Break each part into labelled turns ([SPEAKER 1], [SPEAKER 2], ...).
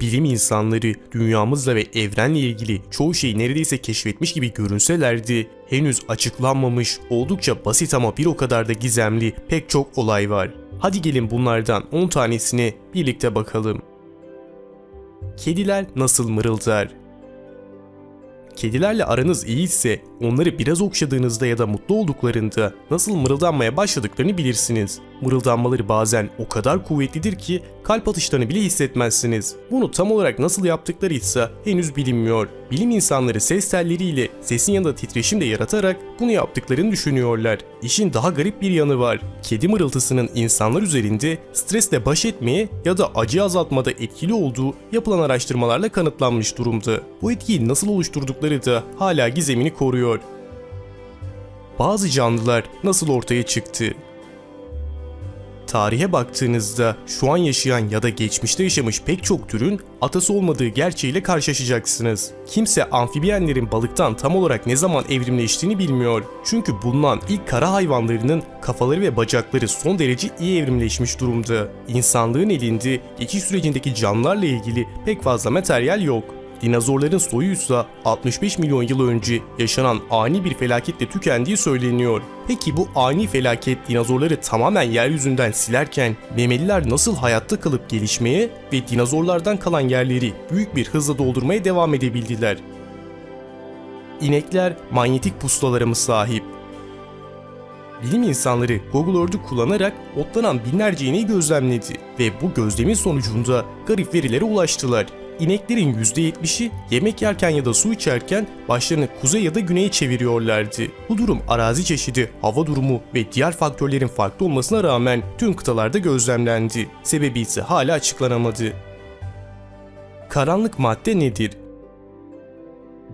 [SPEAKER 1] Bilim insanları dünyamızla ve evrenle ilgili çoğu şeyi neredeyse keşfetmiş gibi görünselerdi, henüz açıklanmamış, oldukça basit ama bir o kadar da gizemli pek çok olay var. Hadi gelin bunlardan 10 tanesine birlikte bakalım. Kediler nasıl mırıldar? Kedilerle aranız iyi ise onları biraz okşadığınızda ya da mutlu olduklarında nasıl mırıldanmaya başladıklarını bilirsiniz. Mırıldanmaları bazen o kadar kuvvetlidir ki kalp atışlarını bile hissetmezsiniz. Bunu tam olarak nasıl yaptıkları ise henüz bilinmiyor. Bilim insanları ses telleriyle sesin yanında titreşim de yaratarak bunu yaptıklarını düşünüyorlar. İşin daha garip bir yanı var. Kedi mırıltısının insanlar üzerinde stresle baş etmeye ya da acı azaltmada etkili olduğu yapılan araştırmalarla kanıtlanmış durumda. Bu etkiyi nasıl oluşturdukları da hala gizemini koruyor. Bazı canlılar nasıl ortaya çıktı? Tarihe baktığınızda şu an yaşayan ya da geçmişte yaşamış pek çok türün atası olmadığı gerçeğiyle karşılaşacaksınız. Kimse amfibiyenlerin balıktan tam olarak ne zaman evrimleştiğini bilmiyor. Çünkü bulunan ilk kara hayvanlarının kafaları ve bacakları son derece iyi evrimleşmiş durumda. İnsanlığın elinde geçiş sürecindeki canlılarla ilgili pek fazla materyal yok. Dinozorların soyuysa 65 milyon yıl önce yaşanan ani bir felaketle tükendiği söyleniyor. Peki bu ani felaket dinozorları tamamen yeryüzünden silerken memeliler nasıl hayatta kalıp gelişmeye ve dinozorlardan kalan yerleri büyük bir hızla doldurmaya devam edebildiler? İnekler manyetik pusulalara mı sahip? Bilim insanları Google Earth'ü kullanarak otlanan binlerce ineği gözlemledi ve bu gözlemin sonucunda garip verilere ulaştılar. İneklerin %70'i yemek yerken ya da su içerken başlarını kuzey ya da güneye çeviriyorlardı. Bu durum arazi çeşidi, hava durumu ve diğer faktörlerin farklı olmasına rağmen tüm kıtalarda gözlemlendi. Sebebi ise hala açıklanamadı. Karanlık madde nedir?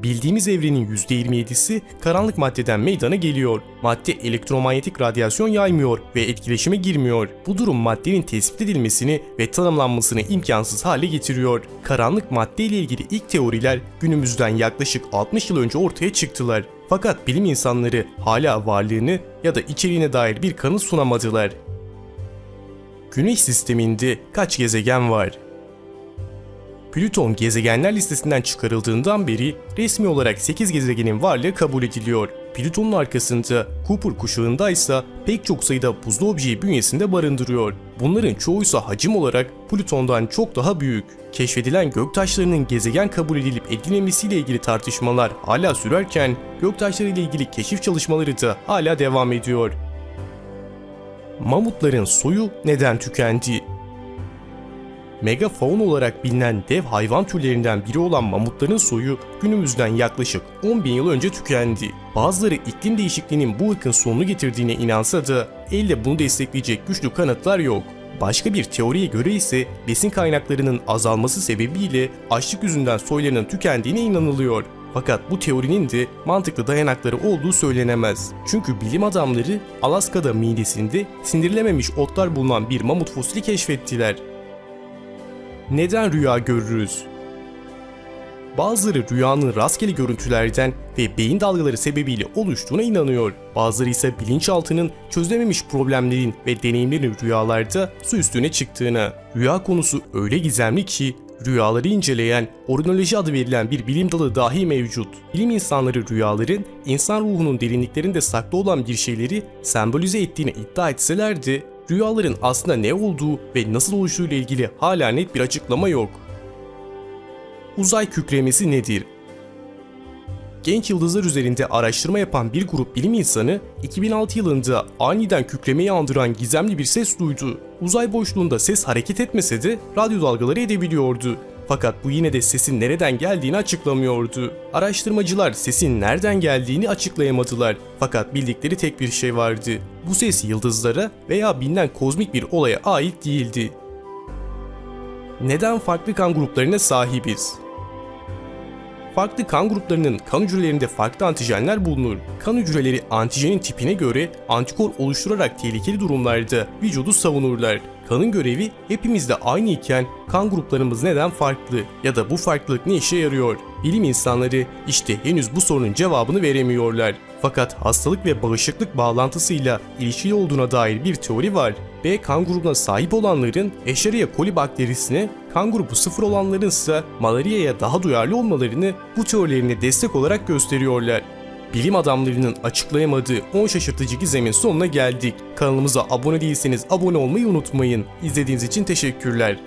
[SPEAKER 1] Bildiğimiz evrenin %27'si karanlık maddeden meydana geliyor. Madde elektromanyetik radyasyon yaymıyor ve etkileşime girmiyor. Bu durum maddenin tespit edilmesini ve tanımlanmasını imkansız hale getiriyor. Karanlık madde ile ilgili ilk teoriler günümüzden yaklaşık 60 yıl önce ortaya çıktılar. Fakat bilim insanları hala varlığını ya da içeriğine dair bir kanıt sunamadılar. Güneş sisteminde kaç gezegen var? Plüton gezegenler listesinden çıkarıldığından beri resmi olarak 8 gezegenin varlığı kabul ediliyor. Plüton'un arkasında Kuiper kuşağında ise pek çok sayıda buzlu objeyi bünyesinde barındırıyor. Bunların çoğuysa hacim olarak Plüton'dan çok daha büyük. Keşfedilen göktaşlarının gezegen kabul edilip edilmemesiyle ilgili tartışmalar hala sürerken göktaşları ile ilgili keşif çalışmaları da hala devam ediyor. Mamutların soyu neden tükendi? Megafaun olarak bilinen dev hayvan türlerinden biri olan mamutların soyu günümüzden yaklaşık 10 bin yıl önce tükendi. Bazıları iklim değişikliğinin bu ırkın sonunu getirdiğine inansa da elde bunu destekleyecek güçlü kanıtlar yok. Başka bir teoriye göre ise besin kaynaklarının azalması sebebiyle açlık yüzünden soylarının tükendiğine inanılıyor. Fakat bu teorinin de mantıklı dayanakları olduğu söylenemez. Çünkü bilim adamları Alaska'da midesinde sindirilememiş otlar bulunan bir mamut fosili keşfettiler. Neden rüya görürüz? Bazıları rüyanın rastgele görüntülerden ve beyin dalgaları sebebiyle oluştuğuna inanıyor. Bazıları ise bilinçaltının çözülememiş problemlerin ve deneyimlerin rüyalarda su üstüne çıktığına. Rüya konusu öyle gizemli ki rüyaları inceleyen orinoloji adı verilen bir bilim dalı dahi mevcut. Bilim insanları rüyaların insan ruhunun derinliklerinde saklı olan bir şeyleri sembolize ettiğini iddia etseler de rüyaların aslında ne olduğu ve nasıl oluştuğu ile ilgili hala net bir açıklama yok. Uzay kükremesi nedir? Genç yıldızlar üzerinde araştırma yapan bir grup bilim insanı 2006 yılında aniden kükremeyi andıran gizemli bir ses duydu. Uzay boşluğunda ses hareket etmese de radyo dalgaları edebiliyordu. Fakat bu yine de sesin nereden geldiğini açıklamıyordu. Araştırmacılar sesin nereden geldiğini açıklayamadılar. Fakat bildikleri tek bir şey vardı. Bu ses yıldızlara veya bilinen kozmik bir olaya ait değildi. Neden farklı kan gruplarına sahibiz? Farklı kan gruplarının kan hücrelerinde farklı antijenler bulunur. Kan hücreleri antijenin tipine göre antikor oluşturarak tehlikeli durumlarda vücudu savunurlar. Kanın görevi hepimizde aynı iken kan gruplarımız neden farklı ya da bu farklılık ne işe yarıyor? Bilim insanları işte henüz bu sorunun cevabını veremiyorlar. Fakat hastalık ve bağışıklık bağlantısıyla ilişkili olduğuna dair bir teori var. B kan grubuna sahip olanların Escherichia coli bakterisine kan grubu sıfır olanların ise malaryaya daha duyarlı olmalarını bu teorilerine destek olarak gösteriyorlar. Bilim adamlarının açıklayamadığı 10 şaşırtıcı gizemin sonuna geldik. Kanalımıza abone değilseniz abone olmayı unutmayın. İzlediğiniz için teşekkürler.